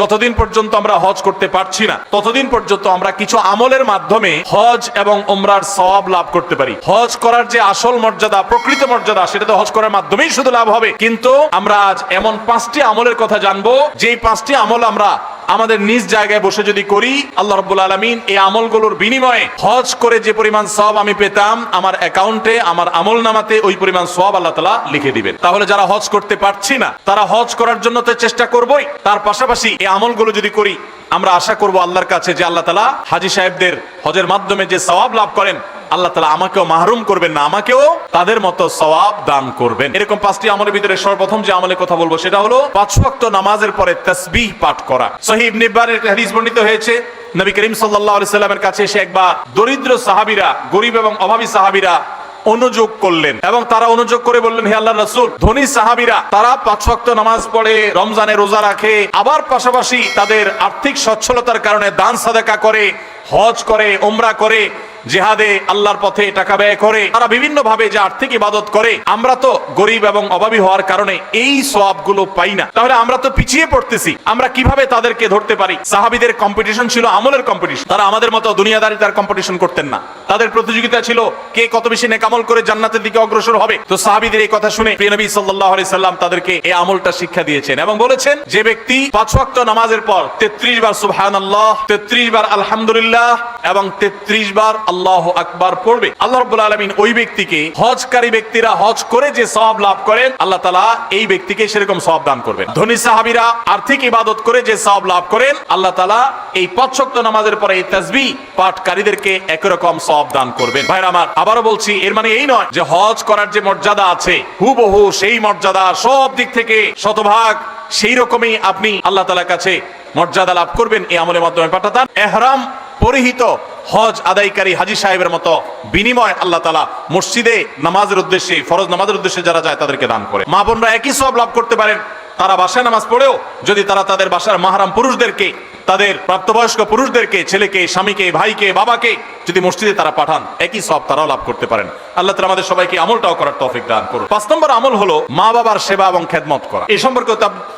যতদিন পর্যন্ত আমরা হজ করতে পারছি না, ততদিন পর্যন্ত আমরা কিছু আমলের মাধ্যমে হজ এবং ওমরার সব লাভ করতে পারি। হজ করার যে আসল মর্যাদা, প্রকৃত মর্যাদা, সেটা তো হজ করার মাধ্যমেই শুধু লাভ হবে। কিন্তু আমরা আজ এমন পাঁচটি আমলের কথা জানব, যেই পাঁচটি আমল আমরা আমাদের নিজ জায়গায় বসে যদি করি, আল্লাহ রব্বুল আলমিন এই আমলগুলোর বিনিময়ে হজ করে যে পরিমাণ সব আমি পেতাম, আমার অ্যাকাউন্টে, আমার আমল নামাতে ওই পরিমাণ সব আল্লাহ তালা লিখে দিবেন। তাহলে যারা হজ করতে পারছি না, তারা হজ করার জন্য তো চেষ্টা করবই। তার পাশাপাশি এই আমলগুলো যদি করি, আমরা আশা করব আল্লাহর কাছে যে আল্লাহ তালা হাজি সাহেবদের হজের মাধ্যমে যে সওয়াব লাভ করেন আল্লাহ তালা আমাকেও মাহরুম করবেন না, আমাকেও তাদের মতো সওয়াব দান করবেন। এরকম পাঁচটি আমলের ভিতরে সর্বপ্রথম যে আমলের কথা বলব সেটা হলো পাঁচ ওয়াক্ত নামাজের পরে তাসবিহ পাঠ করা। সহিব নিব্বারের হাদিস বর্ণিত হয়েছে, নবী করিম আলাইহি সাল্লামের কাছে এসে একবার দরিদ্র সাহাবীরা, গরিব এবং অভাবী সাহাবীরা অনুযোগ করলেন এবং তারা অনুযোগ করে বললেন, হে আল্লাহ রাসূল, ধনী সাহাবীরা, তারা পাঁচ নামাজ পড়ে, রমজানে রোজা রাখে, আবার পাশাপাশি তাদের আর্থিক সচ্ছলতার কারণে দান সাদাকা করে, হজ করে ওমরা করে জেহাদে আল্লাহর পথে টাকা ব্যয় করে, তারা বিভিন্ন ভাবে যে আর্থিক ইবাদত করে, আমরা তো গরিব এবং অভাবী হওয়ার কারণে এই সবগুলো পাই না। তাহলে আমরা তো পিছিয়ে পড়তেছি, আমরা কীভাবে তাদেরকে ধরতে পারি? সাহাবিদের কম্পিটিশন ছিল আমলের কম্পিটিশন তারা আমাদের মতো দুনিয়াদারি তার কম্পিটিশন করতেন না। তাদের প্রতিযোগিতা ছিল, কে কত বেশি নেকামল করে জান্নাতের দিকে অগ্রসর হবে? তো সাহাবিদের এই কথা শুনে প্রিয় নবী সাল্লাল্লাহু আলাইহি সাল্লাম তাদেরকে এই আমলটা শিক্ষা দিয়েছেন এবং বলেছেন, যে ব্যক্তি পাঁচ ওয়াক্ত নামাজের পর 33 বার সুবহানাল্লাহ 33 বার আলহামদুলিল্লাহ এবং 33 বার আল্লাহ আকবার পড়বে। আল্লাহ রাব্বুল আলামিন ওই ব্যক্তিকে, হজকারী ব্যক্তিরা হজ করে যে সওয়াব লাভ করেন, আল্লাহ তাআলা এই ব্যক্তিকে সেরকম সওয়াব দান করবেন। ধনী সাহাবীরা আর্থিক ইবাদত করে যে সওয়াব লাভ করেন, আল্লাহ তাআলা এই পাঁচ ওয়াক্ত নামাজের পরে এই তাসবিহ পাঠকারীদেরকে একই রকম সওয়াব দান করবেন। ভাইরা আমার, আবারও বলছি, এর মানে এই নয় যে হজ করার যে মর্যাদা আছে, হুবহু সেই মর্যাদা সব দিক থেকে শতভাগ সেই রকমই আপনি আল্লাহ তাআলার কাছে মর্যাদা লাভ করবেন, এই আমলের মাধ্যমে। পাঠাতাম এহরাম পরিহিত হজ আদায়কারী হাজি সাহেবের মতো বিনিময় আল্লাহ তালা মসজিদে নামাজের উদ্দেশ্যে, ফরজ নামাজের উদ্দেশ্যে যারা যায় তাদেরকে দান করে। মা বোনরা একই সব লাভ করতে পারেন। তারা বাসায় নামাজ পড়েও যদি তারা তাদের বাসার মাহারাম পুরুষদেরকে তাদের প্রাপ্তবয়স্ক পুরুষদেরকে, ছেলেকে, স্বামীকে, ভাইকে, বাবাকে যদি মসজিদে তারা পাঠান, একই সব তারাও লাভ করতে পারেন। আল্লাহ তালা আমাদের সবাইকে আমলটাও করার তৌফিক দান করুন। পাঁচ নম্বর আমল হলো মা বাবার সেবা এবং খেদমত করা। এই সম্পর্কে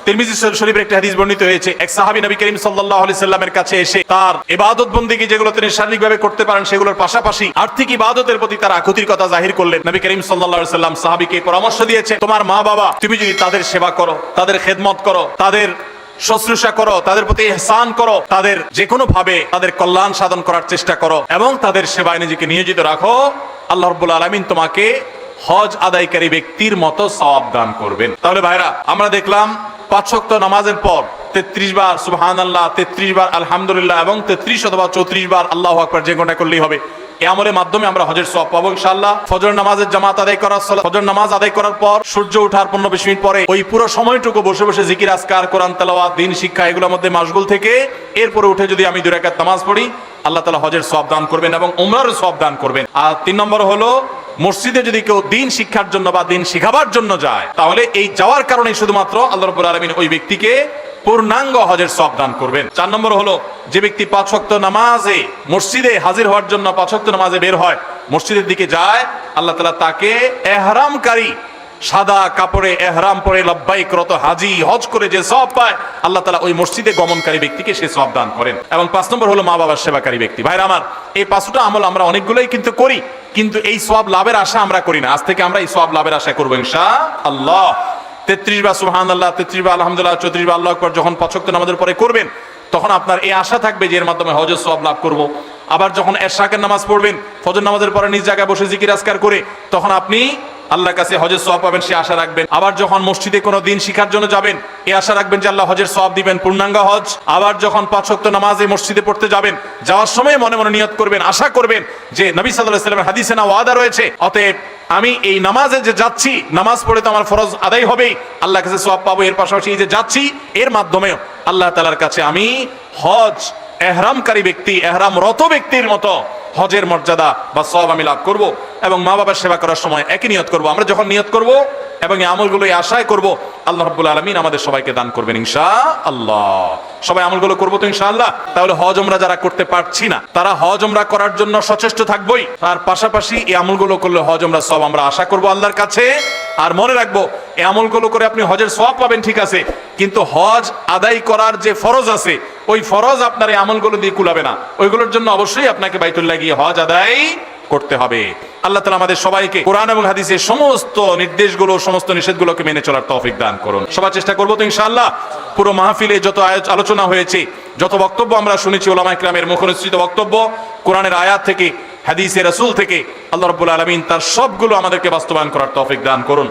তিরমিজি শরীফের একটা হাদিস বর্ণিত হয়েছে। এক সাহাবী নবী করিম আলাইহি সাল্লামের কাছে এসে তার ইবাদত বন্দিগি যেগুলো তিনি শারীরিকভাবে করতে পারেন, সেগুলোর পাশাপাশি আর্থিক ইবাদতের প্রতি তার আকুতির কথা জাহির করলেন। নবী করিম আলাইহি সাল্লাম সাহাবীকে পরামর্শ দিয়েছে, তোমার মা বাবা, তুমি যদি তাদের সেবা করো, তাদের খেদমত করো, তাদের শুশ্রূষা করো, তাদের প্রতি এহসান করো, তাদের যে কোনো ভাবে তাদের কল্যাণ সাধন করার চেষ্টা করো এবং তাদের সেবায় নিজেকে নিয়োজিত রাখো। আল্লাহ রব্বুল আলমিন তোমাকে হজ আদায়কারী ব্যক্তির মতো সওয়াব দান করবেন। তাহলে ভাইরা, আমরা দেখলাম পাঁচ ওয়াক্ত নামাজের পর তেত্রিশ বার সুবহান আল্লাহ তেত্রিশ বার, আলহামদুলিল্লাহ এবং তেত্রিশ অথবা চৌত্রিশ বার আল্লাহ আকবার যে কোনটা করলেই হবে। এই আমলের মাধ্যমে আমরা হজের সব পাবো, ইনশাআল্লাহ। ফজর নামাজের জামাত আদায় করার ফজর নামাজ আদায় করার পর সূর্য ওঠার পনেরো বিশ মিনিট পরে ওই পুরো সময়টুকু বসে বসে জিকির, আজকার, কোরআন, তেলাওয়াত, দিন, শিক্ষা, এগুলোর মধ্যে মাসগুল থেকে এরপরে উঠে যদি আমি দুই রাকাত নামাজ পড়ি, আল্লাহ তালা হজের সব দান করবেন এবং উমরার সব দান করবেন। আর তিন নম্বর হলো, মসজিদে যদি কেউ দিন শিক্ষার জন্য বা দিন শিখাবার জন্য যায়, তাহলে এই যাওয়ার কারণে শুধুমাত্র আল্লাহ রবুল আলমিন ওই ব্যক্তিকে পূর্ণাঙ্গ হজের সব দান করবেন। চার নম্বর হলো, যে ব্যক্তি পাঁচ ওয়াক্ত নামাজে, মসজিদে হাজির হওয়ার জন্য পাঁচ ওয়াক্ত নামাজে বের হয়, মসজিদের দিকে যায়, আল্লাহ তালা তাকে এহরামকারী, সাদা কাপড়ে এহরাম পরে লব্বাই ক্রত হাজি, হজ করে যে সব পায়, আল্লাহ তালা ওই মসজিদে গমনকারী ব্যক্তিকে সে সব দান করেন। এবং পাঁচ নম্বর হলো মা বাবার সেবাকারী ব্যক্তি। ভাইরা আমার, এই পাঁচটা আমল আমরা অনেকগুলোই কিন্তু করি, কিন্তু এই সব লাভের আশা আমরা করি না। আজ থেকে আমরা এই সব লাভের আশা করব ইনশা আল্লাহ তেত্রিশ বা সুহান আল্লাহ তেত্রিশ বা আলহামদুল্লাহ চৌত্রিশ বা আল্লাহ আকবর যখন পছক্ত নামাজের পরে করবেন, তখন আপনার এই আশা থাকবে যে এর মাধ্যমে হজের সব লাভ করব। আবার যখন এরশাকের নামাজ পড়বেন, ফজর নামাজের পরে নিজ জায়গায় বসে জিকির আজকার করে, তখন আপনি আল্লাহর কাছে হজের সব পাবেন, সে আশা রাখবেন। আবার যখন মসজিদে কোনো দিন শিখার জন্য যাবেন এই আশা রাখবেন যে আল্লাহ হজের সব দিবেন। পূর্ণাঙ্গ হজ। আবার যখন পাঁচ ওয়াক্ত নামাজে মসজিদে পড়তে যাবেন, যাওয়ার সময় মনে মনে নিয়ত করবেন, আশা করবেন যে নবী সাল্লাহ সাল্লামের হাদিসে না ওয়াদা রয়েছে। অতএব আমি এই নামাজে যে যাচ্ছি, নামাজ পড়ে তো আমার ফরজ আদায় হবেই। আল্লাহ কাছে সব পাবো, এর পাশাপাশি যে যাচ্ছি, এর মাধ্যমেও আল্লাহ তালার কাছে আমি হজ, এহরামকারী ব্যক্তি এহরাম রত ব্যক্তির মতো হজের মর্যাদা বা সব আমি লাভ করব। এবং মা বাবার সেবা করার সময় একই নিয়ত করব। আমরা যখন নিয়ত করব এবং এই আমলগুলো এই আশায় করব, আল্লাহ রাব্বুল আলামিন আমাদের সবাইকে দান করবেন ইনশা আল্লাহ সবাই আমলগুলো করব তো ইনশাআল্লাহ? তাহলে হজ আমরা যারা করতে পারছি না, তারা হজ আমরা করার জন্য সচেষ্ট থাকবোই। তার পাশাপাশি এই আমলগুলো করলে হজ আমরা সব আমরা আশা করব আল্লাহর কাছে। আর মনে রাখব, এই আমলগুলো করে আপনি হজের সব পাবেন, ঠিক আছে। কিন্তু হজ আদায় করার যে ফরজ আছে, ওই ফরজ আপনার এই আমলগুলো দিয়ে কুলাবে না। ওইগুলোর জন্য অবশ্যই আপনাকে বাইতুল্লাহ গিয়ে হজ আদায় করতে হবে। আল্লাহ তালা আমাদের সবাইকে কোরআন এবং হাদিসের সমস্ত নির্দেশগুলো, সমস্ত নিষেধগুলোকে মেনে চলার তৌফিক দান করুন। সবার চেষ্টা করব তো ইনশাআল্লাহ। পুরো মাহফিলে যত আলোচনা হয়েছে, যত বক্তব্য আমরা শুনেছি ওলামা ইকরামের মুখনিসৃত বক্তব্য, কোরআনের আয়াত থেকে, হাদিসের রাসূল থেকে, আল্লাহ রাব্বুল আলামিন তার সবগুলো আমাদেরকে বাস্তবায়ন করার তৌফিক দান করুন।